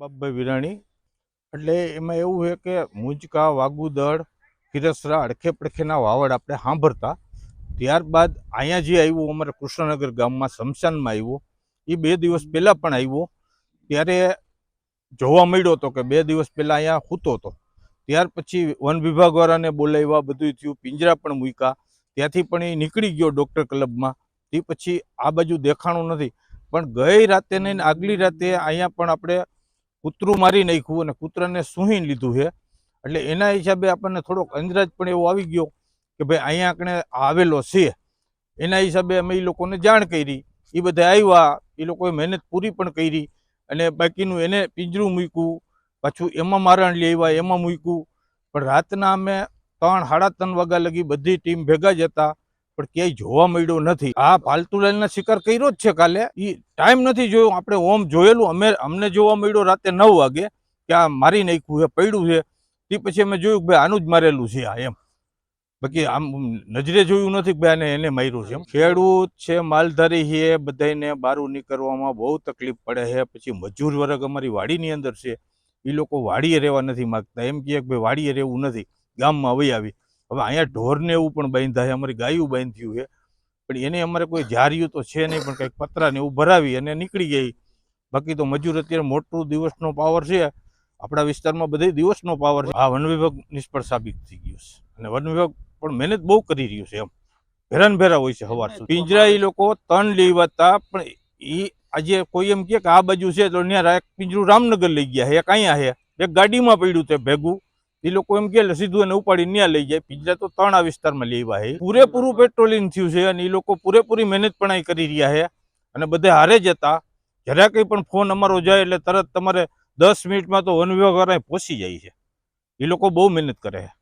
બાપભાઈ વિરાણી. એટલે એમાં એવું છે કે મુંજકા વાગુદળ, ખીરસરા અડખે પડખેના વાવડ આપણે સાંભળતા. ત્યારબાદ અહીંયા જે આવ્યું, અમારે કૃષ્ણનગર ગામમાં શમશાનમાં આવ્યો, એ બે દિવસ પહેલાં પણ આવ્યો. ત્યારે જોવા મળ્યો હતો કે બે દિવસ પહેલાં અહીંયા સૂતો હતો. ત્યાર પછી વન વિભાગવાળાને બોલાવ્યા બધું થયું, પિંજરા પણ મૂક્યા. ત્યાંથી પણ એ નીકળી ગયો ડૉક્ટર ક્લબમાં. તે પછી આ બાજુ દેખાણું નથી. પણ ગઈ રાતે ને આગલી રાતે અહીંયા પણ આપણે કૂતરું મારી નાખ્યું અને કૂતરાને સૂહી લીધું છે. એટલે એના હિસાબે આપણને થોડોક અંદાજ પણ એવો આવી ગયો કે ભાઈ અહીંયા આપણે આવેલો છે. એના હિસાબે અમે એ લોકોને જાણ કરી. એ બધા આવ્યા એ લોકોએ મહેનત પૂરી પણ કરી અને બાકીનું એને પિંજરું મૂક્યું. પાછું એમાં મારણ લઈ આવ્યા, એમાં મૂક્યું. પણ રાતના અમે ત્રણ, સાડા ત્રણ વાગ્યા લગી બધી ટીમ ભેગા જ હતા. પણ ક્યાંય જોવા મળ્યો નથી. આ પાલતુ લાલના શિકાર કર્યો જ છે કાલે. એ ટાઈમ નથી જોયો. આપણે ઓમ જોયેલું. અમે, અમને જોવા મળ્યો રાતે નવ વાગે કે આ મારી નાખ્યું છે પડ્યું છે તે પછી અમે જોયું કે ભાઈ આનું જ મારેલું છે આ એમ. બાકી આમ નજરે જોયું નથી કે ભાઈ એને માર્યું છે ખેડૂત છે, માલધારી છે બધાને બારું નીકળવામાં બહુ તકલીફ પડે છે. પછી મજૂર વર્ગ અમારી વાડીની અંદર છે. એ લોકો વાડીએ રહેવા નથી માગતા. એમ કહે કે ભાઈ વાડીએ રહેવું નથી. ગામમાં વહી આવી. હવે અહીંયા ઢોરને એવું પણ બાંધાય અમારી ગાયું બાંધ્યું છે, પણ એને અમારે કોઈ જાર્યું તો છે નહીં, પણ કંઈક પતરા ને એવું ભરાવી અને નીકળી ગઈ. બાકી તો મજૂર અત્યારે મોટું દિવસનો પાવર છે, આપણા વિસ્તારમાં બધે દિવસનો પાવર છે. આ વન વિભાગ નિષ્ફળ સાબિત થઈ ગયું છે. અને વન વિભાગ પણ મહેનત બહુ કરી રહ્યું છે એમ. ભેરાન ભેરા હોય છે હવાર સુધી. પિંજરા એ લોકો તન લેવા હતા પણ એ આજે કોઈ એમ કે આ બાજુ છે, તો ત્યાં પિંજરું રામનગર લઈ ગયા છે, એક અહીંયા છે, એક ગાડીમાં પડ્યું તે ભેગું. એ લોકો એમ કે સીધું એને ઉપાડી ત્યાં લઈ જાય. પિંજરા તો ત્રણ આ વિસ્તારમાં લેવા છે. પૂરેપૂરું પેટ્રોલિંગ થયું છે અને એ લોકો પૂરેપૂરી મહેનત પણ કરી રહ્યા છે. અને બધે હારે જ હતા. જરા કંઈ પણ ફોન અમારો જાય એટલે તરત તમારે દસ મિનિટમાં તો વન વિભાગ પહોંચી જાય છે. એ લોકો બહુ મહેનત કરે છે.